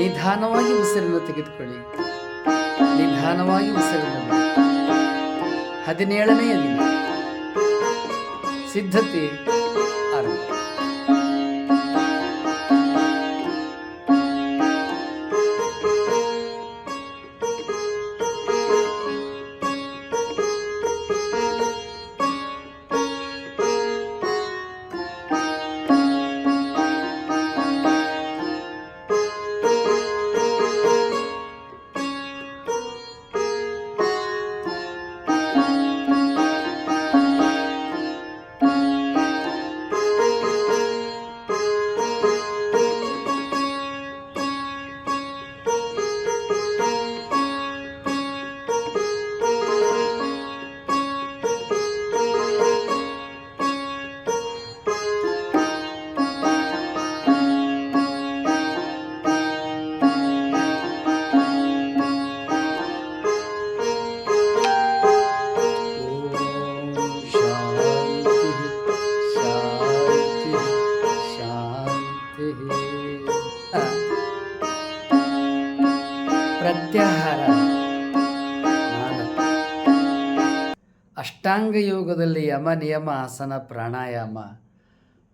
ನಿಧಾನವಾಗಿ ಉಸಿರನ್ನು ತೆಗೆದುಕೊಳ್ಳಿ. ನಿಧಾನವಾಗಿ ಉಸಿರನ್ನು. ಹದಿನೇಳನೆಯ ದಿನ. ಸಿದ್ಧತೆ. ಅಷ್ಟಾಂಗ ಯೋಗದಲ್ಲಿ ಯಮ, ನಿಯಮ, ಆಸನ, ಪ್ರಾಣಾಯಾಮ,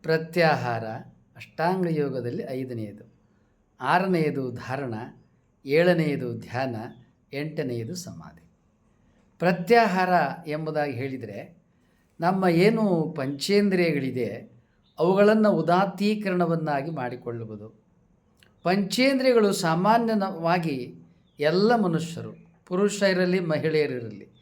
ಪ್ರತ್ಯಾಹಾರ ಅಷ್ಟಾಂಗ ಯೋಗದಲ್ಲಿ ಐದನೆಯದು. ಆರನೆಯದು ಧಾರಣ, ಏಳನೆಯದು ಧ್ಯಾನ, ಎಂಟನೆಯದು ಸಮಾಧಿ. ಪ್ರತ್ಯಾಹಾರ ಎಂಬುದಾಗಿ ಹೇಳಿದರೆ, ನಮ್ಮ ಏನು ಪಂಚೇಂದ್ರಿಯಗಳಿದೆ, ಅವುಗಳನ್ನು ಉದಾತ್ತೀಕರಣವನ್ನಾಗಿ ಮಾಡಿಕೊಳ್ಳುವುದು. ಪಂಚೇಂದ್ರಿಯಗಳು ಸಾಮಾನ್ಯವಾಗಿ ಎಲ್ಲ ಮನುಷ್ಯರು, ಪುರುಷ ಇರಲಿ ಮಹಿಳೆಯರಿರಲಿ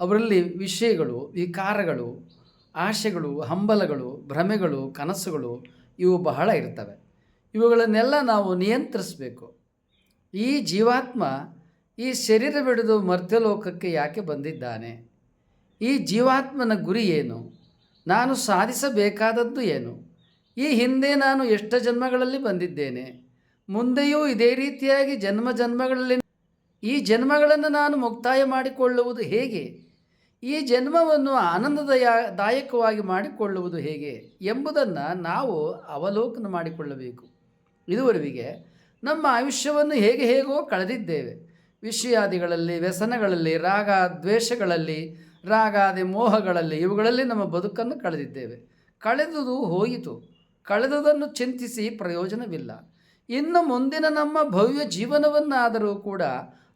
ಅವರಲ್ಲಿ ವಿಷಯಗಳು, ವಿಕಾರಗಳು, ಆಶೆಗಳು, ಹಂಬಲಗಳು, ಭ್ರಮೆಗಳು, ಕನಸುಗಳು ಇವು ಬಹಳ ಇರ್ತವೆ. ಇವುಗಳನ್ನೆಲ್ಲ ನಾವು ನಿಯಂತ್ರಿಸಬೇಕು. ಈ ಜೀವಾತ್ಮ ಈ ಶರೀರ ಬಿಡಿದು ಮರ್ತ್ಯಲೋಕಕ್ಕೆ ಯಾಕೆ ಬಂದಿದ್ದಾನೆ? ಈ ಜೀವಾತ್ಮನ ಗುರಿ ಏನು? ನಾನು ಸಾಧಿಸಬೇಕಾದದ್ದು ಏನು? ಈ ಹಿಂದೆ ನಾನು ಎಷ್ಟು ಜನ್ಮಗಳಲ್ಲಿ ಬಂದಿದ್ದೇನೆ? ಮುಂದೆಯೂ ಇದೇ ರೀತಿಯಾಗಿ ಜನ್ಮ ಜನ್ಮಗಳಲ್ಲಿ ಈ ಜನ್ಮಗಳನ್ನು ನಾನು ಮುಕ್ತಾಯ ಮಾಡಿಕೊಳ್ಳುವುದು ಹೇಗೆ? ಈ ಜನ್ಮವನ್ನು ಆನಂದದಯ ದಾಯಕವಾಗಿ ಮಾಡಿಕೊಳ್ಳುವುದು ಹೇಗೆ ಎಂಬುದನ್ನು ನಾವು ಅವಲೋಕನ ಮಾಡಿಕೊಳ್ಳಬೇಕು. ಇದುವರೆಗೆ ನಮ್ಮ ಆಯುಷ್ಯವನ್ನು ಹೇಗೆ ಹೇಗೋ ಕಳೆದಿದ್ದೇವೆ. ವಿಷಯಾದಿಗಳಲ್ಲಿ, ವ್ಯಸನಗಳಲ್ಲಿ, ರಾಗ ದ್ವೇಷಗಳಲ್ಲಿ, ರಾಗಾದಿ ಮೋಹಗಳಲ್ಲಿ ಇವುಗಳಲ್ಲಿ ನಮ್ಮ ಬದುಕನ್ನು ಕಳೆದಿದ್ದೇವೆ. ಕಳೆದುದು ಹೋಯಿತು. ಕಳೆದುದನ್ನು ಚಿಂತಿಸಿ ಪ್ರಯೋಜನವಿಲ್ಲ. ಇನ್ನು ಮುಂದಿನ ನಮ್ಮ ಭವ್ಯ ಜೀವನವನ್ನಾದರೂ ಕೂಡ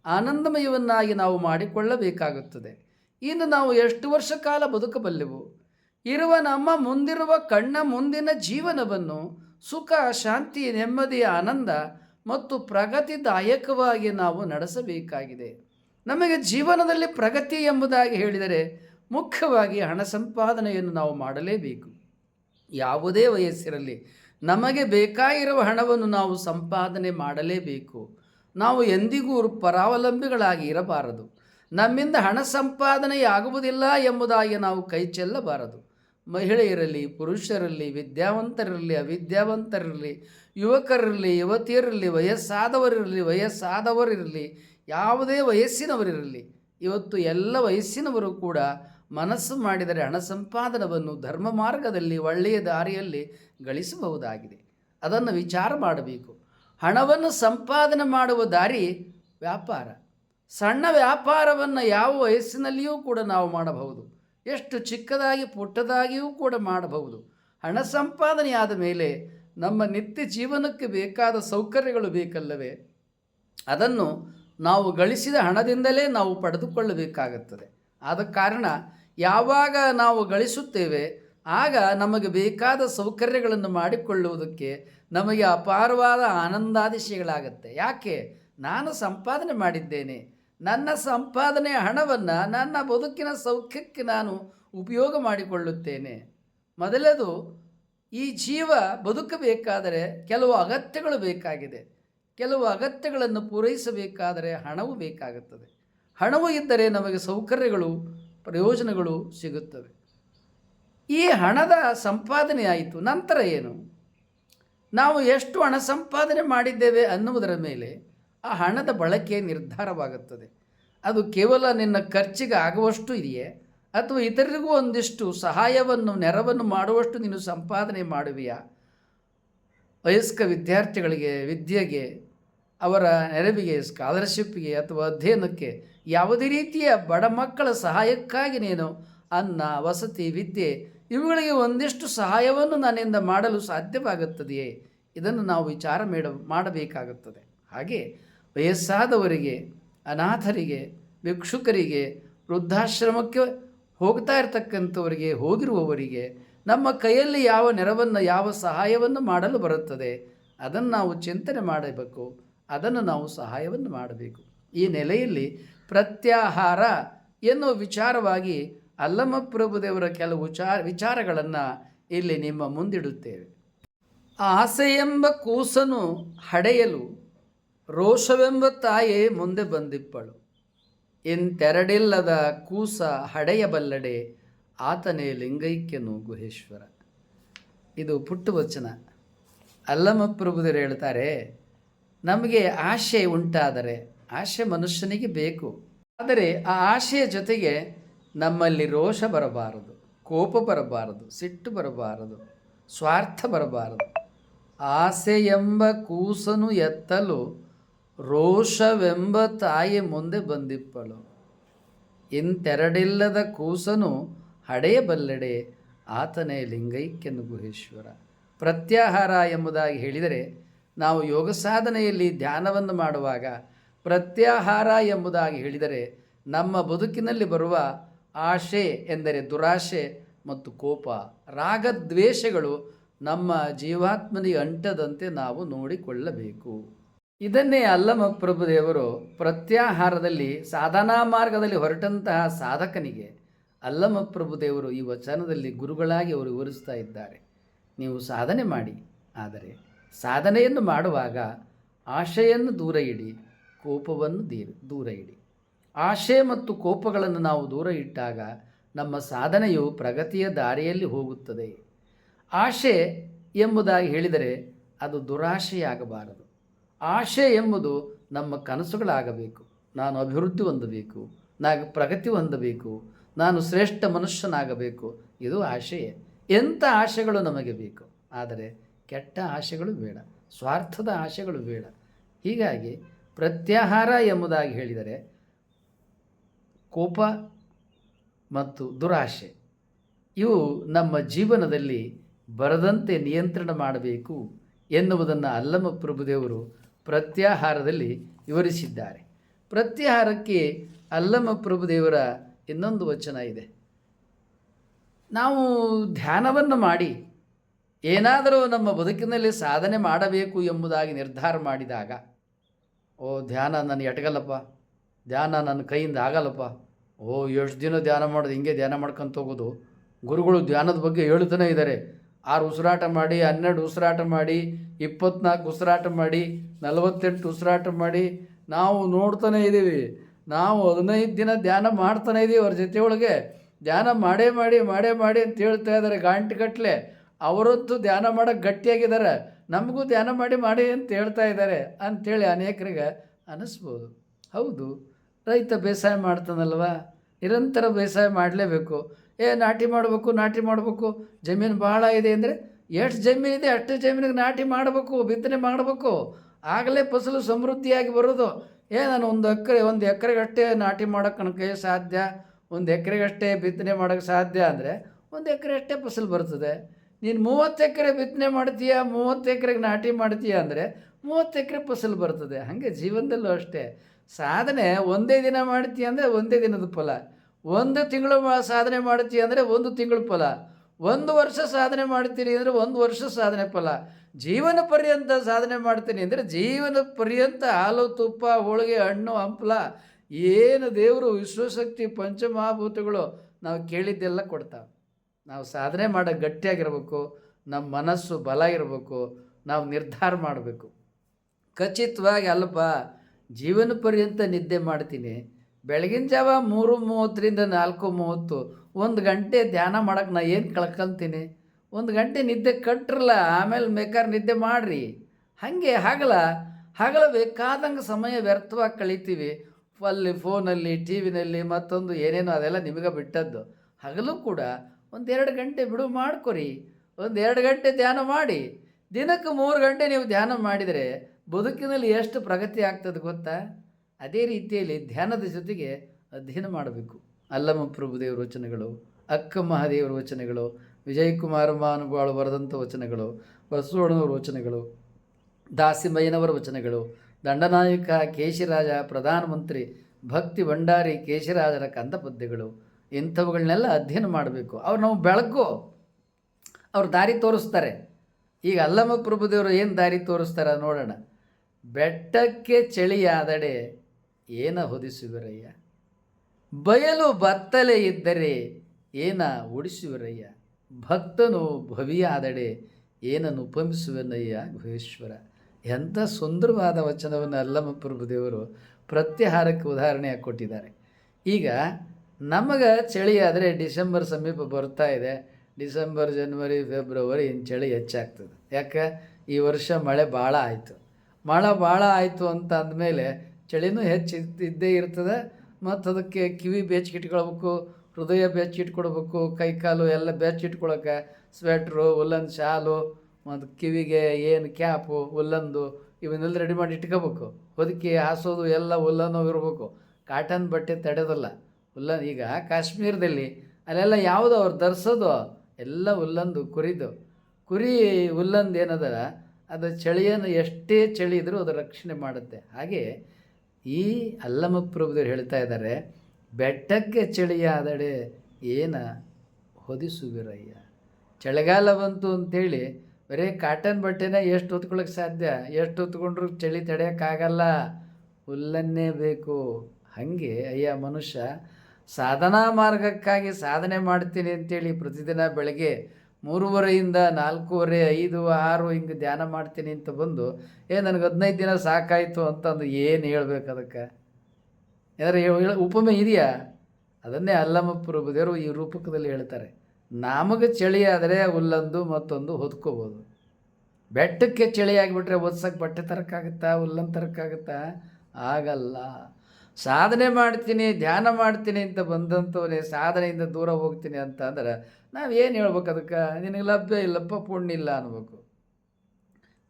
ಆನಂದಮಯವನ್ನಾಗಿ ನಾವು ಮಾಡಿಕೊಳ್ಳಬೇಕಾಗುತ್ತದೆ. ಇನ್ನು ನಾವು ಎಷ್ಟು ವರ್ಷ ಕಾಲ ಬದುಕಬಲ್ಲೆವು? ಇರುವ ನಮ್ಮ ಮುಂದಿರುವ ಕಣ್ಣ ಮುಂದಿನ ಜೀವನವನ್ನು ಸುಖ, ಶಾಂತಿ, ನೆಮ್ಮದಿಯ ಆನಂದ ಮತ್ತು ಪ್ರಗತಿದಾಯಕವಾಗಿ ನಾವು ನಡೆಸಬೇಕಾಗಿದೆ. ನಮಗೆ ಜೀವನದಲ್ಲಿ ಪ್ರಗತಿ ಎಂಬುದಾಗಿ ಹೇಳಿದರೆ ಮುಖ್ಯವಾಗಿ ಹಣ ಸಂಪಾದನೆಯನ್ನು ನಾವು ಮಾಡಲೇಬೇಕು. ಯಾವುದೇ ವಯಸ್ಸಿರಲಿ ನಮಗೆ ಬೇಕಾಗಿರುವ ಹಣವನ್ನು ನಾವು ಸಂಪಾದನೆ ಮಾಡಲೇಬೇಕು. ನಾವು ಎಂದಿಗೂ ಪರಾವಲಂಬಿಗಳಾಗಿ ಇರಬಾರದು. ನಮ್ಮಿಂದ ಹಣ ಸಂಪಾದನೆಯಾಗುವುದಿಲ್ಲ ಎಂಬುದಾಗಿ ನಾವು ಕೈ ಚೆಲ್ಲಬಾರದು. ಮಹಿಳೆಯರಲ್ಲಿ, ಪುರುಷರಲ್ಲಿ ವಿದ್ಯಾವಂತರಿರಲಿ ಅವಿದ್ಯಾವಂತರಿರಲಿ ಯುವಕರಿರಲಿ ಯುವತಿಯರಿರಲಿ ವಯಸ್ಸಾದವರಿರಲಿ ವಯಸ್ಸಾದವರಿರಲಿ, ಯಾವುದೇ ವಯಸ್ಸಿನವರಿರಲಿ, ಇವತ್ತು ಎಲ್ಲ ವಯಸ್ಸಿನವರು ಕೂಡ ಮನಸ್ಸು ಮಾಡಿದರೆ ಹಣ ಸಂಪಾದನವನ್ನು ಧರ್ಮ ಮಾರ್ಗದಲ್ಲಿ ಒಳ್ಳೆಯ ದಾರಿಯಲ್ಲಿ ಗಳಿಸಬಹುದಾಗಿದೆ. ಅದನ್ನು ವಿಚಾರ ಮಾಡಬೇಕು. ಹಣವನ್ನು ಸಂಪಾದನೆ ಮಾಡುವ ದಾರಿ ವ್ಯಾಪಾರ. ಸಣ್ಣ ವ್ಯಾಪಾರವನ್ನು ಯಾವ ವಯಸ್ಸಿನಲ್ಲಿಯೂ ಕೂಡ ನಾವು ಮಾಡಬಹುದು. ಎಷ್ಟು ಚಿಕ್ಕದಾಗಿ ಪುಟ್ಟದಾಗಿಯೂ ಕೂಡ ಮಾಡಬಹುದು. ಹಣ ಸಂಪಾದನೆಯಾದ ಮೇಲೆ ನಮ್ಮ ನಿತ್ಯ ಜೀವನಕ್ಕೆ ಬೇಕಾದ ಸೌಕರ್ಯಗಳು ಬೇಕಲ್ಲವೇ? ಅದನ್ನು ನಾವು ಗಳಿಸಿದ ಹಣದಿಂದಲೇ ನಾವು ಪಡೆದುಕೊಳ್ಳಬೇಕಾಗುತ್ತದೆ. ಆದ ಕಾರಣ ಯಾವಾಗ ನಾವು ಗಳಿಸುತ್ತೇವೆ, ಆಗ ನಮಗೆ ಬೇಕಾದ ಸೌಕರ್ಯಗಳನ್ನು ಮಾಡಿಕೊಳ್ಳುವುದಕ್ಕೆ ನಮಗೆ ಅಪಾರವಾದ ಆನಂದಾದಿಶಯಗಳಾಗತ್ತೆ. ಯಾಕೆ? ನಾನು ಸಂಪಾದನೆ ಮಾಡಿದ್ದೇನೆ. ನನ್ನ ಸಂಪಾದನೆಯ ಹಣವನ್ನು, ನನ್ನ ಬದುಕಿನ ಸೌಖ್ಯಕ್ಕೆ ನಾನು ಉಪಯೋಗ ಮಾಡಿಕೊಳ್ಳುತ್ತೇನೆ. ಮೊದಲದು, ಈ ಜೀವ ಬದುಕಬೇಕಾದರೆ ಕೆಲವು ಅಗತ್ಯಗಳು ಬೇಕಾಗಿದೆ. ಕೆಲವು ಅಗತ್ಯಗಳನ್ನು ಪೂರೈಸಬೇಕಾದರೆ ಹಣವು ಬೇಕಾಗುತ್ತದೆ. ಹಣವು ಇದ್ದರೆ ನಮಗೆ ಸೌಕರ್ಯಗಳು, ಪ್ರಯೋಜನಗಳು ಸಿಗುತ್ತವೆ. ಈ ಹಣದ ಸಂಪಾದನೆ ಆಯಿತು. ನಂತರ ಏನು? ನಾವು ಎಷ್ಟು ಹಣ ಸಂಪಾದನೆ ಮಾಡಿದ್ದೇವೆ ಅನ್ನುವುದರ ಮೇಲೆ ಆ ಹಣದ ಬಳಕೆ ನಿರ್ಧಾರವಾಗುತ್ತದೆ. ಅದು ಕೇವಲ ನಿನ್ನ ಖರ್ಚಿಗೆ ಆಗುವಷ್ಟು ಇದೆಯೇ? ಅಥವಾ ಇತರರಿಗೂ ಒಂದಿಷ್ಟು ಸಹಾಯವನ್ನು, ನೆರವನ್ನು ಮಾಡುವಷ್ಟು ನೀನು ಸಂಪಾದನೆ ಮಾಡುವಿಯಾ? ವಯಸ್ಕ ವಿದ್ಯಾರ್ಥಿಗಳಿಗೆ, ವಿದ್ಯೆಗೆ, ಅವರ ನೆರವಿಗೆ, ಸ್ಕಾಲರ್ಶಿಪ್ಗೆ ಅಥವಾ ಅಧ್ಯಯನಕ್ಕೆ ಯಾವುದೇ ರೀತಿಯ ಬಡ ಮಕ್ಕಳ ಸಹಾಯಕ್ಕಾಗಿ ನೀನು ಅನ್ನ, ವಸತಿ, ವಿದ್ಯೆ ಇವುಗಳಿಗೆ ಒಂದಿಷ್ಟು ಸಹಾಯವನ್ನು ನನ್ನಿಂದ ಮಾಡಲು ಸಾಧ್ಯವಾಗುತ್ತದೆಯೇ? ಇದನ್ನು ನಾವು ವಿಚಾರ ಮೇಡ, ಮಾಡಬೇಕಾಗುತ್ತದೆ. ಹಾಗೆ ವಯಸ್ಸಾದವರಿಗೆ, ಅನಾಥರಿಗೆ, ಭಿಕ್ಷುಕರಿಗೆ, ವೃದ್ಧಾಶ್ರಮಕ್ಕೆ ಹೋಗ್ತಾ ಇರತಕ್ಕಂಥವರಿಗೆ, ಹೋಗಿರುವವರಿಗೆ ನಮ್ಮ ಕೈಯಲ್ಲಿ ಯಾವ ನೆರವನ್ನು, ಯಾವ ಸಹಾಯವನ್ನು ಮಾಡಲು ಬರುತ್ತದೆ, ಅದನ್ನು ನಾವು ಚಿಂತನೆ ಮಾಡಬೇಕು. ಅದನ್ನು ನಾವು ಸಹಾಯವನ್ನು ಮಾಡಬೇಕು. ಈ ನೆಲೆಯಲ್ಲಿ ಪ್ರತ್ಯಾಹಾರ ಎನ್ನುವ ವಿಚಾರವಾಗಿ ಅಲ್ಲಮ ಪ್ರಭುದೇವರ ಕೆಲವು ವಿಚಾರ, ವಿಚಾರಗಳನ್ನು ಇಲ್ಲಿ ನಿಮ್ಮ ಮುಂದಿಡುತ್ತೇವೆ. ಆಸೆ ಎಂಬ ಕೂಸನ್ನು ಹಡೆಯಲು ರೋಷವೆಂಬ ತಾಯೇ ಮುಂದೆ ಬಂದಿಪ್ಪಳು. ಇಂತೆರಡಿಲ್ಲದ ಕೂಸ ಹಡೆಯಬಲ್ಲಡೆ ಆತನೇ ಲಿಂಗೈಕ್ಯನು ಗುಹೇಶ್ವರ ಇದು ಪುಟ್ಟು ವಚನ ಅಲ್ಲಮ ಪ್ರಭುದರು ಹೇಳ್ತಾರೆ, ನಮಗೆ ಆಶೆ ಉಂಟಾದರೆ ಆಶೆ ಮನುಷ್ಯನಿಗೆ ಬೇಕು. ಆದರೆ ಆ ಆಶೆಯ ಜೊತೆಗೆ ನಮ್ಮಲ್ಲಿ ರೋಷ ಬರಬಾರದು, ಕೋಪ ಬರಬಾರದು, ಸಿಟ್ಟು ಬರಬಾರದು, ಸ್ವಾರ್ಥ ಬರಬಾರದು. ಆಸೆ ಎಂಬ ಕೂಸನು ಎತ್ತಲು ರೋಷವೆಂಬ ತಾಯಿ ಮುಂದೆ ಬಂದಿಪ್ಪಳು. ಇಂತೆರಡಿಲ್ಲದ ಕೂಸನು ಹಡೆಯಬಲ್ಲೆಡೆ ಆತನೇ ಲಿಂಗೈಕ್ಯನು ಗುಹೇಶ್ವರ ಪ್ರತ್ಯಾಹಾರ ಎಂಬುದಾಗಿ ಹೇಳಿದರೆ ನಾವು ಯೋಗ ಸಾಧನೆಯಲ್ಲಿ ಧ್ಯಾನವನ್ನು ಮಾಡುವಾಗ ಪ್ರತ್ಯಾಹಾರ ಎಂಬುದಾಗಿ ಹೇಳಿದರೆ ನಮ್ಮ ಬದುಕಿನಲ್ಲಿ ಬರುವ ಆಶೆ ಎಂದರೆ ದುರಾಶೆ ಮತ್ತು ಕೋಪ, ರಾಗದ್ವೇಷಗಳು ನಮ್ಮ ಜೀವಾತ್ಮನಿಗೆ ಅಂಟದಂತೆ ನಾವು ನೋಡಿಕೊಳ್ಳಬೇಕು. ಇದನ್ನೇ ಅಲ್ಲಮ ಪ್ರಭುದೇವರು ಪ್ರತ್ಯಾಹಾರದಲ್ಲಿ, ಸಾಧನಾ ಮಾರ್ಗದಲ್ಲಿ ಹೊರಟಂತಹ ಸಾಧಕನಿಗೆ ಅಲ್ಲಮ ಪ್ರಭುದೇವರು ಈ ವಚನದಲ್ಲಿ ಗುರುಗಳಾಗಿ ಅವರು ವಿವರಿಸ್ತಾ ಇದ್ದಾರೆ. ನೀವು ಸಾಧನೆ ಮಾಡಿ, ಆದರೆ ಸಾಧನೆಯನ್ನು ಮಾಡುವಾಗ ಆಶೆಯನ್ನು ದೂರ ಇಡಿ, ಕೋಪವನ್ನು ದೀ, ದೂರ ಇಡಿ. ಆಶೆ ಮತ್ತು ಕೋಪಗಳನ್ನು ನಾವು ದೂರ ಇಟ್ಟಾಗ ನಮ್ಮ ಸಾಧನೆಯು ಪ್ರಗತಿಯ ದಾರಿಯಲ್ಲಿ ಹೋಗುತ್ತದೆ. ಆಶೆ ಎಂಬುದಾಗಿ ಹೇಳಿದರೆ ಅದು ದುರಾಶೆಯಾಗಬಾರದು. ಆಶೆ ಎಂಬುದು ನಮ್ಮ ಕನಸುಗಳಾಗಬೇಕು. ನಾನು ಅಭಿವೃದ್ಧಿ ಹೊಂದಬೇಕು. ನಾನು ಪ್ರಗತಿ ಹೊಂದಬೇಕು. ನಾನು ಶ್ರೇಷ್ಠ ಮನುಷ್ಯನಾಗಬೇಕು. ಇದು ಆಶೆಯೇ. ಎಂಥ ಆಶೆಗಳು ನಮಗೆ ಬೇಕು? ಆದರೆ ಕೆಟ್ಟ ಆಶೆಗಳು ಬೇಡ. ಸ್ವಾರ್ಥದ ಆಶೆಗಳು ಬೇಡ. ಹೀಗಾಗಿ ಪ್ರತ್ಯಾಹಾರ ಎಂಬುದಾಗಿ ಹೇಳಿದರೆ ಕೋಪ ಮತ್ತು ದುರಾಶೆ. ಇವು ನಮ್ಮ ಜೀವನದಲ್ಲಿ ಬರದಂತೆ ನಿಯಂತ್ರಣ ಮಾಡಬೇಕು ಎನ್ನುವುದನ್ನು ಅಲ್ಲಮ ಪ್ರಭುದೇವರು ಪ್ರತ್ಯಾಹಾರದಲ್ಲಿ ವಿವರಿಸಿದ್ದಾರೆ. ಪ್ರತ್ಯಾಹಾರಕ್ಕೆ ಅಲ್ಲಮ ಪ್ರಭುದೇವರ ಇನ್ನೊಂದು ವಚನ ಇದೆ. ನಾವು ಧ್ಯಾನವನ್ನು ಮಾಡಿ ಏನಾದರೂ ನಮ್ಮ ಬದುಕಿನಲ್ಲಿ ಸಾಧನೆ ಮಾಡಬೇಕು ಎಂಬುದಾಗಿ ನಿರ್ಧಾರ ಮಾಡಿದಾಗ, ಓ ಧ್ಯಾನ ನನಗೆ ಎಟಗಲ್ಲಪ್ಪ ಧ್ಯಾನ ನನ್ನ ಕೈಯಿಂದ ಆಗಲ್ಲಪ್ಪ, ಓ ಎಷ್ಟು ದಿನ ಧ್ಯಾನ ಮಾಡೋದು, ಹಿಂಗೆ ಧ್ಯಾನ ಮಾಡ್ಕೊಂತ ಹೋಗೋದು, ಗುರುಗಳು ಧ್ಯಾನದ ಬಗ್ಗೆ ಹೇಳ್ತಾನೆ ಇದ್ದಾರೆ. ಆರು ಉಸಿರಾಟ ಮಾಡಿ, ಹನ್ನೆರಡು ಉಸಿರಾಟ ಮಾಡಿ ಇಪ್ಪತ್ನಾಲ್ಕು ಉಸಿರಾಟ ಮಾಡಿ, ನಲವತ್ತೆಂಟು ಉಸಿರಾಟ ಮಾಡಿ, ನಾವು ನೋಡ್ತಾನೆ ಇದ್ದೀವಿ. ನಾವು ಹದಿನೈದು ದಿನ ಧ್ಯಾನ ಮಾಡ್ತಾನೆ ಇದ್ದೀವಿ ಅವ್ರ ಜೊತೆ ಒಳಗೆ. ಧ್ಯಾನ ಮಾಡೇ ಮಾಡಿ ಮಾಡೇ ಮಾಡಿ ಅಂತ ಹೇಳ್ತಾ ಇದ್ದಾರೆ ಗಂಟೆಗಟ್ಟಲೆ ಅವರದ್ದು ಧ್ಯಾನ ಮಾಡೋಕ್ಕೆ ಗಟ್ಟಿಯಾಗಿದ್ದಾರೆ. ನಮಗೂ ಧ್ಯಾನ ಮಾಡಿ ಮಾಡಿ ಅಂತ ಹೇಳ್ತಾ ಇದ್ದಾರೆ ಅಂಥೇಳಿ ಅನೇಕರಿಗೆ ಅನಿಸ್ಬೋದು. ಹೌದು, ರೈತ ಬೇಸಾಯ ಮಾಡ್ತಾನಲ್ವ? ನಿರಂತರ ಬೇಸಾಯ ಮಾಡಲೇಬೇಕು. ಏ, ನಾಟಿ ಮಾಡಬೇಕು ನಾಟಿ ಮಾಡಬೇಕು. ಜಮೀನು ಭಾಳ ಇದೆ ಅಂದರೆ ಎಷ್ಟು ಜಮೀನಿದೆ ಅಷ್ಟು ಜಮೀನಿಗೆ ನಾಟಿ ಮಾಡಬೇಕು, ಬಿತ್ತನೆ ಮಾಡಬೇಕು. ಆಗಲೇ ಫಸಲು ಸಮೃದ್ಧಿಯಾಗಿ ಬರೋದು ಏ, ನಾನು ಒಂದು ಎಕರೆ, ಒಂದು ಎಕರೆಗಷ್ಟೇ ನಾಟಿ ಮಾಡೋಕ್ಕೆ ನನ್ನ ಕೈ ಸಾಧ್ಯ? ಒಂದು ಎಕರೆಗಷ್ಟೇ ಬಿತ್ತನೆ ಮಾಡೋಕ್ಕೆ ಸಾಧ್ಯ ಅಂದರೆ ಒಂದು ಎಕರೆ ಅಷ್ಟೇ ಫಸಲು ಬರ್ತದೆ. ನೀನು ಮೂವತ್ತು ಎಕರೆ ಬಿತ್ತನೆ ಮಾಡ್ತೀಯ, ಮೂವತ್ತು ಎಕರೆಗೆ ನಾಟಿ ಮಾಡ್ತೀಯ ಅಂದರೆ ಮೂವತ್ತು ಎಕರೆ ಫಸಲು ಬರ್ತದೆ. ಹಾಗೆ ಜೀವನದಲ್ಲೂ ಅಷ್ಟೇ. ಸಾಧನೆ ಒಂದೇ ದಿನ ಮಾಡ್ತೀಯ ಅಂದರೆ ಒಂದೇ ದಿನದ ಫಲ. ಒಂದು ತಿಂಗಳು ಸಾಧನೆ ಮಾಡ್ತೀಯ ಅಂದರೆ ಒಂದು ತಿಂಗಳ ಫಲ. ಒಂದು ವರ್ಷ ಸಾಧನೆ ಮಾಡ್ತೀನಿ ಅಂದರೆ ಒಂದು ವರ್ಷ ಸಾಧನೆ ಫಲ. ಜೀವನ ಪರ್ಯಂತ ಸಾಧನೆ ಮಾಡ್ತೀನಿ ಅಂದರೆ ಜೀವನ ಪರ್ಯಂತ ಹಾಲು, ತುಪ್ಪ, ಹೋಳಿಗೆ, ಹಣ್ಣು, ಹಂಪಲ, ಏನು ದೇವರು ವಿಶ್ವಶಕ್ತಿ ಪಂಚಮಹಾಭೂತಗಳು ನಾವು ಕೇಳಿದ್ದೆಲ್ಲ ಕೊಡ್ತಾವೆ. ನಾವು ಸಾಧನೆ ಮಾಡೋ ಗಟ್ಟಿಯಾಗಿರ್ಬೇಕು, ನಮ್ಮ ಮನಸ್ಸು ಬಲ ಇರಬೇಕು, ನಾವು ನಿರ್ಧಾರ ಮಾಡಬೇಕು. ಖಚಿತವಾಗಿ ಅಲ್ಲಪ್ಪ ಜೀವನ ಪರ್ಯಂತ ನಿದ್ದೆ ಮಾಡ್ತೀನಿ. ಬೆಳಗಿನ ಜಾವ ಮೂರು ಮೂವತ್ತರಿಂದ ನಾಲ್ಕು ಮೂವತ್ತು ಒಂದು ಗಂಟೆ ಧ್ಯಾನ ಮಾಡೋಕ್ಕೆ ನಾ ಏನು ಕಳ್ಕೊಂತೀನಿ? ಒಂದು ಗಂಟೆ ನಿದ್ದೆ ಕಟ್ಟ್ರಲ್ಲ ಆಮೇಲೆ ಬೇಕಾದ್ರೆ ನಿದ್ದೆ ಮಾಡಿರಿ. ಹಾಗೆ ಹಗಲ ಹಗಲ ಬೇಕಾದಂಗೆ ಸಮಯ ವ್ಯರ್ಥವಾಗಿ ಕಳಿತೀವಿ. ಅಲ್ಲಿ ಫೋನಲ್ಲಿ, ಟಿ ವಿನಲ್ಲಿ, ಮತ್ತೊಂದು ಏನೇನೋ ಅದೆಲ್ಲ ನಿಮಗೆ ಬಿಟ್ಟದ್ದು. ಹಗಲು ಕೂಡ ಒಂದೆರಡು ಗಂಟೆ ಬಿಡು ಮಾಡ್ಕೊರಿ. ಒಂದೆರಡು ಗಂಟೆ ಧ್ಯಾನ ಮಾಡಿ. ದಿನಕ್ಕೆ ಮೂರು ಗಂಟೆ ನೀವು ಧ್ಯಾನ ಮಾಡಿದರೆ ಬದುಕಿನಲ್ಲಿ ಎಷ್ಟು ಪ್ರಗತಿ ಆಗ್ತದೆ ಗೊತ್ತಾ? ಅದೇ ರೀತಿಯಲ್ಲಿ ಧ್ಯಾನದ ಜೊತೆಗೆ ಅಧ್ಯಯನ ಮಾಡಬೇಕು. ಅಲ್ಲಮ ಪ್ರಭುದೇವರ ವಚನಗಳು, ಅಕ್ಕ ಮಹಾದೇವರ ವಚನಗಳು, ವಿಜಯಕುಮಾರ ಮಹಾನುಭಾಳು ಬರೆದಂಥ ವಚನಗಳು, ಬಸವಣ್ಣನವರ ವಚನಗಳು, ದಾಸಿಮಯ್ಯನವರ ವಚನಗಳು, ದಂಡನಾಯಕ ಕೇಶಿರಾಜ ಪ್ರಧಾನಮಂತ್ರಿ, ಭಕ್ತಿ ಭಂಡಾರಿ ಕೇಶಿರಾಜರ ಕಂದ ಪದ್ಯಗಳು ಇಂಥವುಗಳನ್ನೆಲ್ಲ ಅಧ್ಯಯನ ಮಾಡಬೇಕು. ಅವ್ರು ನಾವು ಬೆಳಕು, ಅವ್ರು ದಾರಿ ತೋರಿಸ್ತಾರೆ. ಈಗ ಅಲ್ಲಮ್ಮ ಪ್ರಭುದೇವರು ಏನು ದಾರಿ ತೋರಿಸ್ತಾರೆ ನೋಡೋಣ. ಬೆಟ್ಟಕ್ಕೆ ಚಳಿಯಾದಡೆ ಏನ ಹೊದಿಸುವಿರಯ್ಯ ಬಯಲು ಬತ್ತಲೆ ಇದ್ದರೆ ಏನ ಓಡಿಸುವರಯ್ಯ ಭಕ್ತನು ಭವಿಯಾದಡೆ ಏನನ್ನು ಉಪಮಿಸುವನಯ್ಯ ಗುಹೇಶ್ವರ? ಎಂಥ ಸುಂದರವಾದ ವಚನವನ್ನು ಅಲ್ಲಮ್ಮ ಪ್ರಭುದೇವರು ಪ್ರತ್ಯಾಹಾರಕ್ಕೆ ಉದಾಹರಣೆಯಾಗಿ ಕೊಟ್ಟಿದ್ದಾರೆ. ಈಗ ನಮಗೆ ಚಳಿ ಆದರೆ ಡಿಸೆಂಬರ್ ಸಮೀಪ ಬರ್ತಾ ಇದೆ. ಡಿಸೆಂಬರ್, ಜನವರಿ, ಫೆಬ್ರವರಿ ಇನ್ನು ಚಳಿ ಹೆಚ್ಚಾಗ್ತದೆ. ಯಾಕೆ? ಈ ವರ್ಷ ಮಳೆ ಭಾಳ ಆಯಿತು. ಮಳೆ ಭಾಳ ಆಯಿತು ಅಂತ ಅಂದಮೇಲೆ ಚಳಿನೂ ಹೆಚ್ಚು ಇದ್- ಇದ್ದೇ ಇರ್ತದೆ. ಮತ್ತು ಅದಕ್ಕೆ ಕಿವಿ ಬೆಚ್ಚಿಟ್ಕೊಳ್ಬೇಕು ಹೃದಯ ಬೆಚ್ಚಿಟ್ಕೊಡ್ಬೇಕು ಕೈ ಕಾಲು ಎಲ್ಲ ಬೆಚ್ಚಿಟ್ಕೊಳಕ್ಕೆ ಸ್ವೆಟ್ರು ಉಲ್ಲನ್ ಶಾಲು, ಮತ್ತು ಕಿವಿಗೆ ಏನು ಕ್ಯಾಪು ಉಲ್ಲಂದು ಇವನ್ನೆಲ್ಲ ರೆಡಿ ಮಾಡಿ ಇಟ್ಕೋಬೇಕು. ಹೊದಿಕೆ ಹಾಸೋದು ಎಲ್ಲ ಉಲ್ಲನೋ ಇರಬೇಕು. ಕಾಟನ್ ಬಟ್ಟೆ ತಡೆದಲ್ಲ. ಉಲ್ಲನ್ ಈಗ ಕಾಶ್ಮೀರದಲ್ಲಿ ಅಲ್ಲೆಲ್ಲ ಯಾವುದು ಅವ್ರು ಧರಿಸೋದು? ಎಲ್ಲ ಉಲ್ಲಂದು ಕುರಿದು. ಕುರಿ ಉಲ್ಲಂದು ಏನದ? ಅದು ಚಳಿಯನ್ನು ಎಷ್ಟೇ ಚಳಿ ಇದ್ದರೂ ಅದು ರಕ್ಷಣೆ ಮಾಡುತ್ತೆ. ಹಾಗೆ ಈ ಅಲ್ಲಮ ಪ್ರಭುದೇವರು ಹೇಳ್ತಾ ಇದ್ದಾರೆ, ಬೆಟ್ಟಕ್ಕೆ ಚಳಿಯಾದಡೆ ಏನ ಹೊದಿಸುವಿರಯ್ಯ ಚಳಿಗಾಲ ಬಂತು ಅಂಥೇಳಿ ಬರೀ ಕಾಟನ್ ಬಟ್ಟೆನ ಎಷ್ಟು ಹೊತ್ಕೊಳ್ಳೋಕೆ ಸಾಧ್ಯ? ಎಷ್ಟು ಹೊತ್ಕೊಂಡ್ರು ಚಳಿ ತಡೆಯೋಕ್ಕಾಗಲ್ಲ ಹುಲ್ಲನ್ನೇ ಬೇಕು. ಹಾಗೆ ಅಯ್ಯ ಮನುಷ್ಯ, ಸಾಧನಾ ಮಾರ್ಗಕ್ಕಾಗಿ ಸಾಧನೆ ಮಾಡ್ತೀನಿ ಅಂತೇಳಿ ಪ್ರತಿದಿನ ಬೆಳಗ್ಗೆ ಮೂರುವರೆಯಿಂದ ನಾಲ್ಕೂವರೆ, ಐದು, ಆರು ಹಿಂಗೆ ಧ್ಯಾನ ಮಾಡ್ತೀನಿ ಅಂತ ಬಂದು, ಏ, ನನಗೆ ಹದಿನೈದು ದಿನ ಸಾಕಾಯಿತು ಅಂತಂದು ಏನು ಹೇಳ್ಬೇಕು ಅದಕ್ಕೆ? ಯಾರು ಉಪಮೆ ಇದೆಯಾ? ಅದನ್ನೇ ಅಲ್ಲಮ ಪ್ರಭುದೇವರು ಈ ರೂಪಕದಲ್ಲಿ ಹೇಳ್ತಾರೆ. ನಮಗೆ ಚಳಿ ಆದರೆ ಹುಲ್ಲಂದು ಮತ್ತೊಂದು ಹೊದ್ಕೋಬೋದು. ಬೆಟ್ಟಕ್ಕೆ ಚಳಿ ಆಗಿಬಿಟ್ರೆ ಒದ್ಸಕ್ಕೆ ಬಟ್ಟೆ ತರಕ್ಕಾಗುತ್ತಾ ಹುಲ್ಲನ್ನು ತರಕ್ಕಾಗುತ್ತಾ? ಆಗಲ್ಲ. ಸಾಧನೆ ಮಾಡ್ತೀನಿ, ಧ್ಯಾನ ಮಾಡ್ತೀನಿ ಅಂತ ಬಂದಂಥವನೇ ಸಾಧನೆಯಿಂದ ದೂರ ಹೋಗ್ತೀನಿ ಅಂತ ಅಂದ್ರೆ ಏನು ಹೇಳ್ಬೇಕು ಅದಕ್ಕೆ? ನಿನಗೆ ಲಭ್ಯ ಇಲ್ಲಪ್ಪ, ಪುಣ್ಯ ಇಲ್ಲ ಅನ್ಬೇಕು.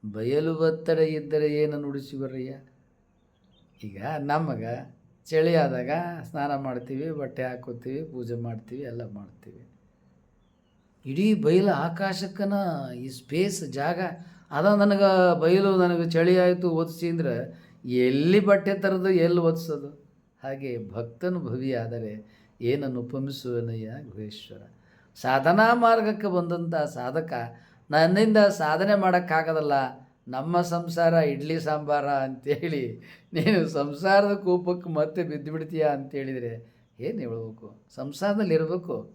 ಬಯಲು ಒತ್ತಡ ಇದ್ದರೆ ಏನು ನುಡಿಸುವರಯ್ಯ ಈಗ ನಮಗೆ ಚಳಿ ಆದಾಗ ಸ್ನಾನ ಮಾಡ್ತೀವಿ, ಬಟ್ಟೆ ಹಾಕೋತೀವಿ, ಪೂಜೆ ಮಾಡ್ತೀವಿ, ಎಲ್ಲ ಮಾಡ್ತೀವಿ. ಇಡೀ ಬಯಲು ಆಕಾಶಕ್ಕನ ಈ ಸ್ಪೇಸ್ ಜಾಗ, ಅದ ನನಗೆ ಬಯಲು ನನಗೆ ಚಳಿ ಆಯಿತು ಓದಿಸಿ ಅಂದ್ರೆ ಎಲ್ಲಿ ಬಟ್ಟೆ ತರೋದು ಎಲ್ಲಿ ಒದಿಸೋದು? ಹಾಗೆ ಭಕ್ತನು ಭವಿಯಾದರೆ ಏನನ್ನು ಉಪಮಿಸುವನಯ್ಯ ಗುಹೇಶ್ವರ? ಸಾಧನಾ ಮಾರ್ಗಕ್ಕೆ ಬಂದಂಥ ಸಾಧಕ, ನನ್ನಿಂದ ಸಾಧನೆ ಮಾಡೋಕ್ಕಾಗೋದಲ್ಲ, ನಮ್ಮ ಸಂಸಾರ ಇಡ್ಲಿ ಸಾಂಬಾರ ಅಂತೇಳಿ. ನೀನು ಸಂಸಾರದ ಕೂಪಕ್ಕೆ ಮತ್ತೆ ಬಿದ್ದು ಬಿಡ್ತೀಯಾ ಅಂತೇಳಿದರೆ ಏನು ಹೇಳ್ಬೇಕು? ಸಂಸಾರದಲ್ಲಿ ಇರಬೇಕು.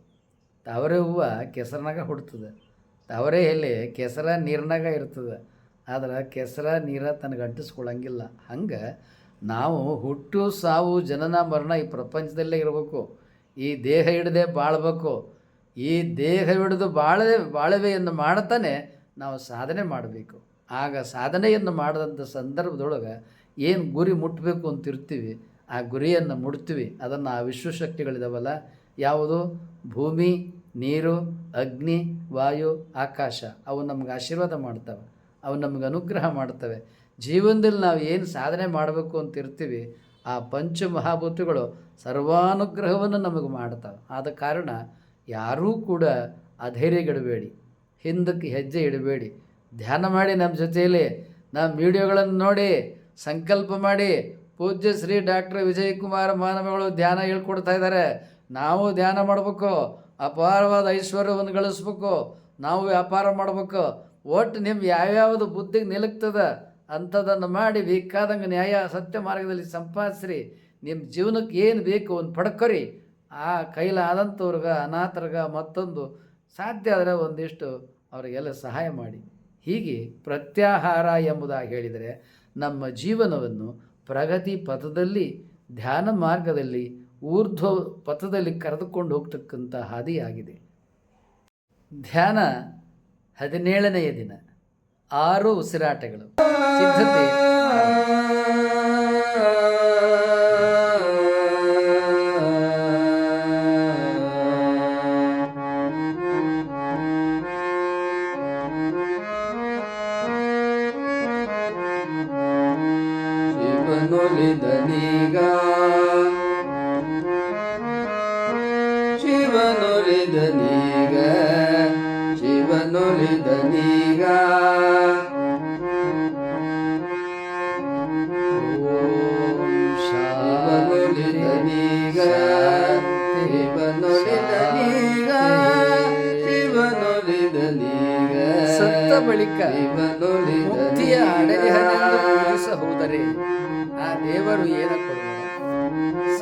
ತಾವರೆ ಹೂವು ಕೆಸರಿನಾಗ ಹುಡ್ತದೆ. ತಾವರೆ ಎಲೆ ಕೆಸರ ನೀರಿನಾಗ ಇರ್ತದೆ. ಆದ್ರೆ ಕೆಸರ ನೀರ ತನಗೆ ಅಂಟಿಸ್ಕೊಳ್ಳಂಗಿಲ್ಲ ಹಂಗೆ ನಾವು ಹುಟ್ಟು ಸಾವು ಜನನ ಮರಣ ಈ ಪ್ರಪಂಚದಲ್ಲೇ ಇರಬೇಕು. ಈ ದೇಹ ಹಿಡದೆ ಬಾಳ್ಬೇಕು. ಈ ದೇಹ ಹಿಡಿದು ಬಾಳದೆ, ಬಾಳವೆಯನ್ನು ಮಾಡ್ತಾನೆ ನಾವು ಸಾಧನೆ ಮಾಡಬೇಕು. ಆಗ ಸಾಧನೆಯನ್ನು ಮಾಡಿದಂಥ ಸಂದರ್ಭದೊಳಗೆ ಏನು ಗುರಿ ಮುಟ್ಟಬೇಕು ಅಂತ ಇರ್ತೀವಿ ಆ ಗುರಿಯನ್ನು ಮುಟ್ತೀವಿ. ಅದನ್ನು ಆ ವಿಶ್ವಶಕ್ತಿಗಳಿದಾವಲ್ಲ, ಯಾವುದು? ಭೂಮಿ, ನೀರು, ಅಗ್ನಿ, ವಾಯು, ಆಕಾಶ, ಅವು ನಮ್ಗೆ ಆಶೀರ್ವಾದ ಮಾಡ್ತವೆ. ಅವು ನಮಗೆ ಅನುಗ್ರಹ ಮಾಡ್ತವೆ. ಜೀವನದಲ್ಲಿ ನಾವು ಏನು ಸಾಧನೆ ಮಾಡಬೇಕು ಅಂತ ಇರ್ತೀವಿ, ಆ ಪಂಚಮಹಾಭೂತಗಳು ಸರ್ವಾನುಗ್ರಹವನ್ನು ನಮಗೆ ಮಾಡ್ತವೆ. ಆದ ಕಾರಣ ಯಾರೂ ಕೂಡ ಅಧೈರ್ಯಗಿಡಬೇಡಿ, ಹಿಂದಕ್ಕೆ ಹೆಜ್ಜೆ ಇಡಬೇಡಿ. ಧ್ಯಾನ ಮಾಡಿ ನಮ್ಮ ಜೊತೆಯಲ್ಲಿ, ನಮ್ಮ ವಿಡಿಯೋಗಳನ್ನು ನೋಡಿ, ಸಂಕಲ್ಪ ಮಾಡಿ. ಪೂಜ್ಯ ಶ್ರೀ ಡಾಕ್ಟರ್ ವಿಜಯಕುಮಾರ ಮಾನವಗಳು ಧ್ಯಾನ ಹೇಳ್ಕೊಡ್ತಾ ಇದ್ದಾರೆ. ನಾವು ಧ್ಯಾನ ಮಾಡಬೇಕು, ಅಪಾರವಾದ ಐಶ್ವರ್ಯವನ್ನು ಗಳಿಸ್ಬೇಕು. ನಾವು ವ್ಯಾಪಾರ ಮಾಡಬೇಕು, ಒಟ್ಟು ನಿಮ್ಮ ಯಾವ್ಯಾವುದು ಬುದ್ಧಿಗೆ ನಿಲುಕ್ತದ ಅಂಥದ್ದನ್ನು ಮಾಡಿ ಬೇಕಾದಂಗೆ ನ್ಯಾಯ ಸತ್ಯ ಮಾರ್ಗದಲ್ಲಿ ಸಂಪಾದಿಸ್ರಿ. ನಿಮ್ಮ ಜೀವನಕ್ಕೆ ಏನು ಬೇಕು ಒಂದು ಪಡ್ಕೊರಿ. ಆ ಕೈಲಾದಂಥವ್ರಿಗೆ ಅನಾಥರ್ಗ ಮತ್ತೊಂದು ಸಾಧ್ಯ ಆದರೆ ಒಂದಿಷ್ಟು ಅವರಿಗೆಲ್ಲ ಸಹಾಯ ಮಾಡಿ. ಹೀಗೆ ಪ್ರತ್ಯಾಹಾರ ಎಂಬುದಾಗಿ ಹೇಳಿದರೆ ನಮ್ಮ ಜೀವನವನ್ನು ಪ್ರಗತಿ ಪಥದಲ್ಲಿ, ಧ್ಯಾನ ಮಾರ್ಗದಲ್ಲಿ, ಊರ್ಧ್ವ ಪಥದಲ್ಲಿ ಕರೆದುಕೊಂಡು ಹೋಗ್ತಕ್ಕಂಥ ಹಾದಿಯಾಗಿದೆ. ಧ್ಯಾನ ಹದಿನೇಳನೆಯ ದಿನ. ಆರು ಉಸಿರಾಟಗಳು. ಸಿದ್ಧತೆ. ಶಿವನೊಲಿದನಿ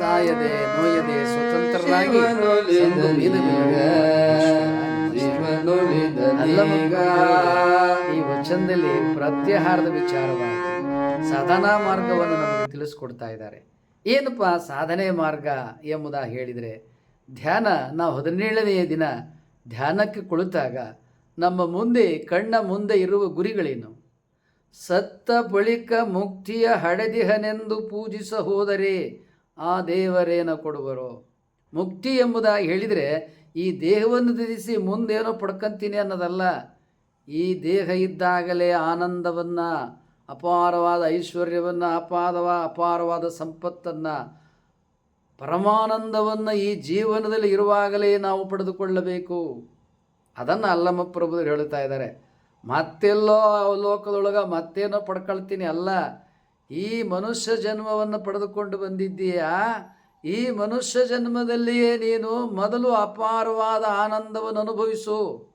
ಸಾಯದೆ ನೋಯದೆ ಸ್ವತಂತ್ರರಾಗಿ ಈ ವಚನದಲ್ಲಿ ಪ್ರತ್ಯಾಹಾರದ ವಿಚಾರವಾಗಿ ಸಾಧನಾ ಮಾರ್ಗವನ್ನು ನಮಗೆ ತಿಳಿಸ್ಕೊಡ್ತಾ ಇದ್ದಾರೆ. ಏನಪ್ಪ ಸಾಧನೆ ಮಾರ್ಗ ಎಂಬುದ ಹೇಳಿದರೆ ಧ್ಯಾನ ನಾವು ಹದಿನೇಳನೆಯ ದಿನ ಧ್ಯಾನಕ್ಕೆ ಕುಳಿತಾಗ ನಮ್ಮ ಮುಂದೆ ಕಣ್ಣ ಮುಂದೆ ಇರುವ ಗುರಿಗಳೇನು? ಸತ್ತ ಬಳಿಕ ಮುಕ್ತಿಯ ಹಡೆದಿಹನೆಂದು ಪೂಜಿಸ ಹೋದರೆ ಆ ದೇವರೇನ ಕೊಡುವರು? ಮುಕ್ತಿ ಎಂಬುದಾಗಿ ಹೇಳಿದರೆ, ಈ ದೇಹವನ್ನು ಧರಿಸಿ ಮುಂದೇನೋ ಪಡ್ಕೊಂತೀನಿ ಅನ್ನೋದಲ್ಲ. ಈ ದೇಹ ಇದ್ದಾಗಲೇ ಆನಂದವನ್ನು, ಅಪಾರವಾದ ಐಶ್ವರ್ಯವನ್ನು, ಅಪಾದವ, ಅಪಾರವಾದ ಸಂಪತ್ತನ್ನು, ಪರಮಾನಂದವನ್ನು ಈ ಜೀವನದಲ್ಲಿ ಇರುವಾಗಲೇ ನಾವು ಪಡೆದುಕೊಳ್ಳಬೇಕು. ಅದನ್ನು ಅಲ್ಲಮ್ಮ ಪ್ರಭುದರು ಹೇಳ್ತಾ ಇದ್ದಾರೆ. ಮತ್ತೆಲ್ಲೋ ಲೋಕದೊಳಗೆ ಮತ್ತೇನೋ ಪಡ್ಕೊಳ್ತೀನಿ ಅಲ್ಲ. ಈ ಮನುಷ್ಯ ಜನ್ಮವನ್ನು ಪಡೆದುಕೊಂಡು ಬಂದಿದ್ದೀಯಾ? ಈ ಮನುಷ್ಯ ಜನ್ಮದಲ್ಲಿಯೇ ನೀನು ಮೊದಲು ಅಪಾರವಾದ ಆನಂದವನ್ನು ಅನುಭವಿಸು.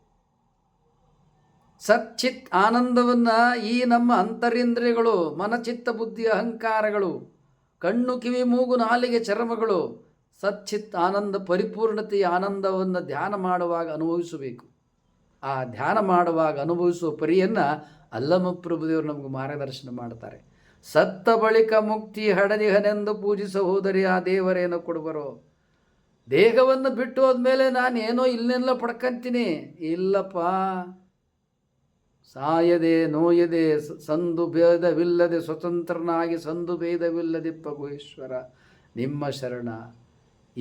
ಸಚ್ಚಿತ್ ಆನಂದವನ್ನು ಈ ನಮ್ಮ ಅಂತರಿಂದ್ರಿಯಗಳು, ಮನಚಿತ್ತ ಬುದ್ಧಿ ಅಹಂಕಾರಗಳು, ಕಣ್ಣು ಕಿವಿ ಮೂಗು ನಾಲಿಗೆ ಚರ್ಮಗಳು, ಸಚ್ಚಿತ್ ಆನಂದ ಪರಿಪೂರ್ಣತೆಯ ಆನಂದವನ್ನು ಧ್ಯಾನ ಮಾಡುವಾಗ ಅನುಭವಿಸಬೇಕು. ಆ ಧ್ಯಾನ ಮಾಡುವಾಗ ಅನುಭವಿಸುವ ಪರಿಯನ್ನು ಅಲ್ಲಮ ಪ್ರಭುದೇವರು ನಮಗೆ ಮಾರ್ಗದರ್ಶನ ಮಾಡ್ತಾರೆ. ಸತ್ತ ಬಳಿಕ ಮುಕ್ತಿ ಹಡದಿಹನೆಂದು ಪೂಜಿಸ ಹೋದರೆ ಆ ದೇವರೇನು ಕೊಡುವರು? ದೇಹವನ್ನು ಬಿಟ್ಟು ಹೋದ್ಮೇಲೆ ನಾನೇನೋ ಇಲ್ಲೆಲ್ಲ ಪಡ್ಕಂತೀನಿ. ಇಲ್ಲಪ್ಪ. ಸಾಯದೆ, ನೋಯದೆ ಸಂದು ಭೇದವಿಲ್ಲದೆ ಸ್ವತಂತ್ರನಾಗಿ, ಸಂದು ಭೇದವಿಲ್ಲದೆ ಪಗುಹೇಶ್ವರ ನಿಮ್ಮ ಶರಣ.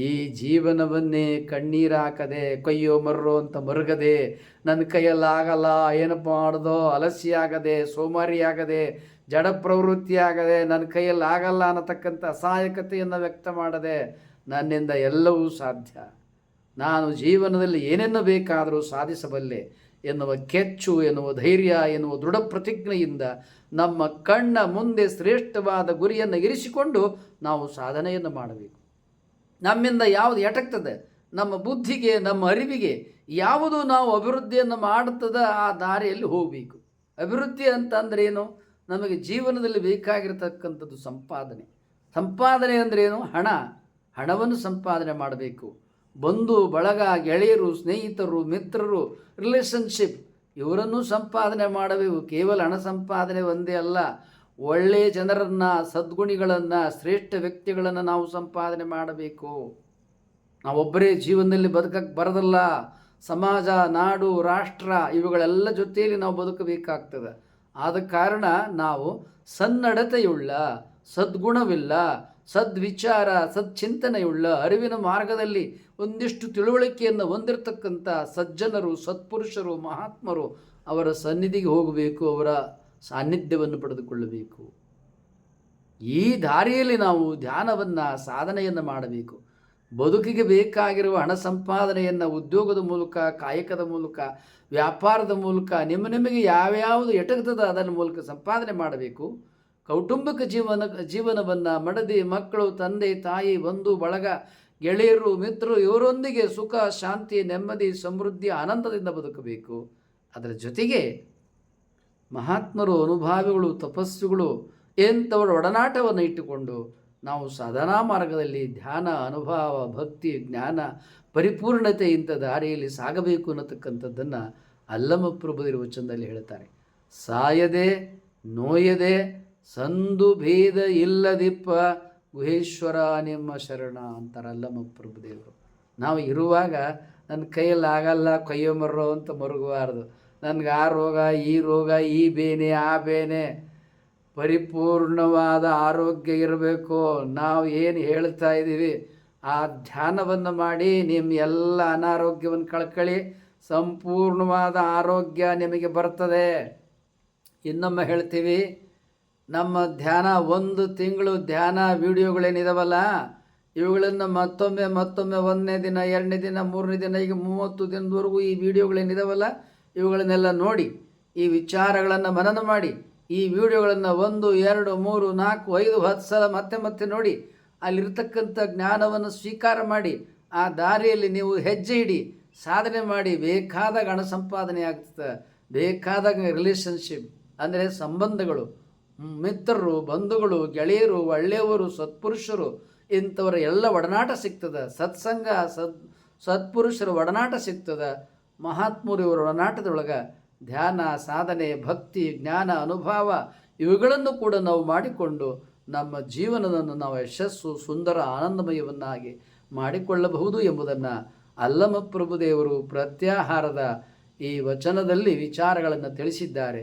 ಈ ಜೀವನವನ್ನೇ ಕಣ್ಣೀರಾಕದೆ ಕೊಯ್ಯೋ ಮರ್ರೋ ಅಂತ ಮರುಗದೆ ನನ್ನ ಕೈಯಲ್ಲಾಗಲ್ಲ ಏನಪ್ಪ ಮಾಡ್ದೋ ಅಲಸಿಯಾಗದೆ ಸೋಮಾರಿಯಾಗದೆ ಜಡ ಪ್ರವೃತ್ತಿ ಆಗದೆ ನನ್ನ ಕೈಯಲ್ಲಿ ಆಗಲ್ಲ ಅನ್ನತಕ್ಕಂಥ ಅಸಹಾಯಕತೆಯನ್ನು ವ್ಯಕ್ತ ಮಾಡದೆ, ನನ್ನಿಂದ ಎಲ್ಲವೂ ಸಾಧ್ಯ. ನಾನು ಜೀವನದಲ್ಲಿ ಏನೇನು ಬೇಕಾದರೂ ಸಾಧಿಸಬಲ್ಲೆ ಎನ್ನುವ ಕೆಚ್ಚು, ಎನ್ನುವ ಧೈರ್ಯ, ಎನ್ನುವ ದೃಢ ಪ್ರತಿಜ್ಞೆಯಿಂದ ನಮ್ಮ ಕಣ್ಣ ಮುಂದೆ ಶ್ರೇಷ್ಠವಾದ ಗುರಿಯನ್ನು ಇರಿಸಿಕೊಂಡು ನಾವು ಸಾಧನೆಯನ್ನು ಮಾಡಬೇಕು. ನಮ್ಮಿಂದ ಯಾವುದು ಎಟಕ್ತದೆ ನಮ್ಮ ಬುದ್ಧಿಗೆ, ನಮ್ಮ ಅರಿವಿಗೆ ಯಾವುದು ನಾವು ಅಭಿವೃದ್ಧಿಯನ್ನು ಮಾಡುತ್ತದ ಆ ದಾರಿಯಲ್ಲಿ ಹೋಗಬೇಕು. ಅಭಿವೃದ್ಧಿ ಅಂತಂದ್ರೆ ಏನು ನಮಗೆ ಜೀವನದಲ್ಲಿ ಬೇಕಾಗಿರತಕ್ಕಂಥದ್ದು ಸಂಪಾದನೆ. ಸಂಪಾದನೆ ಅಂದ್ರೇನು? ಹಣ. ಹಣವನ್ನು ಸಂಪಾದನೆ ಮಾಡಬೇಕು. ಬಂಧು, ಬಳಗ, ಗೆಳೆಯರು, ಸ್ನೇಹಿತರು, ಮಿತ್ರರು ರಿಲೇಷನ್ಶಿಪ್ ಇವರನ್ನು ಸಂಪಾದನೆ ಮಾಡಬೇಕು. ಕೇವಲ ಹಣ ಸಂಪಾದನೆ ಒಂದೇ ಅಲ್ಲ. ಒಳ್ಳೆಯ ಜನರನ್ನು, ಸದ್ಗುಣಿಗಳನ್ನು, ಶ್ರೇಷ್ಠ ವ್ಯಕ್ತಿಗಳನ್ನು ನಾವು ಸಂಪಾದನೆ ಮಾಡಬೇಕು. ನಾವೊಬ್ಬರೇ ಜೀವನದಲ್ಲಿ ಬದುಕಕ್ಕೆ ಬರದಲ್ಲ. ಸಮಾಜ, ನಾಡು, ರಾಷ್ಟ್ರ ಇವುಗಳೆಲ್ಲ ಜೊತೆಯಲ್ಲಿ ನಾವು ಬದುಕಬೇಕಾಗ್ತದೆ. ಆದ ಕಾರಣ ನಾವು ಸನ್ನಡತೆಯುಳ್ಳ, ಸದ್ಗುಣವಿಲ್ಲ, ಸದ್ವಿಚಾರ ಸಚ್ಚಿಂತನೆಯುಳ್ಳ ಅರಿವಿನ ಮಾರ್ಗದಲ್ಲಿ ಒಂದಿಷ್ಟು ತಿಳುವಳಿಕೆಯನ್ನು ಹೊಂದಿರತಕ್ಕಂಥ ಸಜ್ಜನರು, ಸತ್ಪುರುಷರು, ಮಹಾತ್ಮರು ಅವರ ಸನ್ನಿಧಿಗೆ ಹೋಗಬೇಕು ಅವರ ಸಾನ್ನಿಧ್ಯವನ್ನು ಪಡೆದುಕೊಳ್ಳಬೇಕು. ಈ ದಾರಿಯಲ್ಲಿ ನಾವು ಧ್ಯಾನವನ್ನು, ಸಾಧನೆಯನ್ನು ಮಾಡಬೇಕು. ಬದುಕಿಗೆ ಬೇಕಾಗಿರುವ ಹಣ ಸಂಪಾದನೆಯನ್ನು ಉದ್ಯೋಗದ ಮೂಲಕ, ಕಾಯಕದ ಮೂಲಕ, ವ್ಯಾಪಾರದ ಮೂಲಕ, ನಿಮ್ಮ ನಿಮಗೆ ಯಾವ್ಯಾವುದು ಎಟಗ್ತದ ಅದರ ಮೂಲಕ ಸಂಪಾದನೆ ಮಾಡಬೇಕು. ಕೌಟುಂಬಿಕ ಜೀವನ, ಜೀವನವನ್ನು ಮಡದಿ, ಮಕ್ಕಳು, ತಂದೆ, ತಾಯಿ, ಬಂಧು, ಬಳಗ, ಗೆಳೆಯರು, ಮಿತ್ರರು, ಇವರೊಂದಿಗೆ ಸುಖ, ಶಾಂತಿ, ನೆಮ್ಮದಿ, ಸಮೃದ್ಧಿ, ಆನಂದದಿಂದ ಬದುಕಬೇಕು. ಅದರ ಜೊತೆಗೆ ಮಹಾತ್ಮರು ಅನುಭಾವಿಗಳು, ತಪಸ್ಸುಗಳು ಎಂಥವರ ಒಡನಾಟವನ್ನು ಇಟ್ಟುಕೊಂಡು ನಾವು ಸಾಧನಾ ಮಾರ್ಗದಲ್ಲಿ ಧ್ಯಾನ, ಅನುಭವ, ಭಕ್ತಿ, ಜ್ಞಾನ, ಪರಿಪೂರ್ಣತೆ ಇಂಥ ದಾರಿಯಲ್ಲಿ ಸಾಗಬೇಕು ಅನ್ನತಕ್ಕಂಥದ್ದನ್ನು ಅಲ್ಲಮ ಪ್ರಭುದಿರುವ ವಚನದಲ್ಲಿ ಹೇಳ್ತಾರೆ. ಸಾಯದೆ, ನೋಯದೆ, ಸಂದು ಭೇದ ಇಲ್ಲದಿಪ್ಪ ಗುಹೇಶ್ವರ ನಿಮ್ಮ ಶರಣ ಅಂತಾರೆ ಅಲ್ಲಮ್ಮ ಪ್ರಭುದೇವರು ನಾವು ಇರುವಾಗ ನನ್ನ ಕೈಯಲ್ಲಿ ಆಗಲ್ಲ, ಕೈಯೋ ಮರ್ರೋ ಅಂತ ಮರುಗಬಾರ್ದು ನನಗೆ ಆ ರೋಗ, ಈ ರೋಗ, ಈ ಬೇನೆ, ಆ ಬೇನೆ. ಪರಿಪೂರ್ಣವಾದ ಆರೋಗ್ಯ ಇರಬೇಕು. ನಾವು ಏನು ಹೇಳ್ತಾ ಇದ್ದೀವಿ ಆ ಧ್ಯಾನವನ್ನು ಮಾಡಿ ನಿಮ್ಮ ಎಲ್ಲ ಅನಾರೋಗ್ಯವನ್ನು ಕಳ್ಕೊಳ್ಳಿ. ಸಂಪೂರ್ಣವಾದ ಆರೋಗ್ಯ ನಿಮಗೆ ಬರ್ತದೆ. ಇನ್ನೊಮ್ಮೆ ಹೇಳ್ತೀವಿ, ನಮ್ಮ ಧ್ಯಾನ ಒಂದು ತಿಂಗಳು ಧ್ಯಾನ ವೀಡಿಯೋಗಳೇನಿದಾವಲ್ಲ, ಇವುಗಳನ್ನು ಮತ್ತೊಮ್ಮೆ ಮತ್ತೊಮ್ಮೆ ಒಂದನೇ ದಿನ, ಎರಡನೇ ದಿನ, ಮೂರನೇ ದಿನ, ಈಗ ಮೂವತ್ತು ದಿನದವರೆಗೂ ಈ ವಿಡಿಯೋಗಳೇನಿದಾವಲ್ಲ ಇವುಗಳನ್ನೆಲ್ಲ ನೋಡಿ, ಈ ವಿಚಾರಗಳನ್ನು ಮನನ ಮಾಡಿ, ಈ ವಿಡಿಯೋಗಳನ್ನು ಒಂದು, ಎರಡು, ಮೂರು, ನಾಲ್ಕು, ಐದು, ಹತ್ತು ಸಲ ಮತ್ತೆ ಮತ್ತೆ ನೋಡಿ, ಅಲ್ಲಿರ್ತಕ್ಕಂಥ ಜ್ಞಾನವನ್ನು ಸ್ವೀಕಾರ ಮಾಡಿ, ಆ ದಾರಿಯಲ್ಲಿ ನೀವು ಹೆಜ್ಜೆ ಇಡಿ, ಸಾಧನೆ ಮಾಡಿ ಬೇಕಾದಾಗ ಹಣ ಸಂಪಾದನೆ ಆಗ್ತದೆ ಬೇಕಾದಾಗ ರಿಲೇಷನ್ಶಿಪ್ ಅಂದರೆ ಸಂಬಂಧಗಳು, ಮಿತ್ರರು, ಬಂಧುಗಳು, ಗೆಳೆಯರು, ಒಳ್ಳೆಯವರು, ಸತ್ಪುರುಷರು, ಇಂಥವರ ಎಲ್ಲ ಒಡನಾಟ ಸಿಗ್ತದೆ. ಸತ್ಸಂಗ, ಸತ್, ಸತ್ಪುರುಷರ ಒಡನಾಟ ಸಿಗ್ತದೆ. ಮಹಾತ್ಮರು ಇವರ ಒಡನಾಟದೊಳಗೆ ಧ್ಯಾನ, ಸಾಧನೆ, ಭಕ್ತಿ, ಜ್ಞಾನ, ಅನುಭವ ಇವುಗಳನ್ನು ಕೂಡ ನಾವು ಮಾಡಿಕೊಂಡು ನಮ್ಮ ಜೀವನವನ್ನು ನಾವು ಯಶಸ್ಸು, ಸುಂದರ, ಆನಂದಮಯವನ್ನಾಗಿ ಮಾಡಿಕೊಳ್ಳಬಹುದು ಎಂಬುದನ್ನು ಅಲ್ಲಮ ಪ್ರಭುದೇವರು ಪ್ರತ್ಯಾಹಾರದ ಈ ವಚನದಲ್ಲಿ ವಿಚಾರಗಳನ್ನು ತಿಳಿಸಿದ್ದಾರೆ.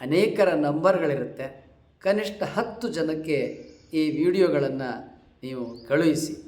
ಅನೇಕರ ನಂಬರ್ಗಳಿರುತ್ತೆ. ಕನಿಷ್ಠ ಹತ್ತು ಜನಕ್ಕೆ ಈ ವಿಡಿಯೋಗಳನ್ನು ನೀವು ಕಳುಹಿಸಿ.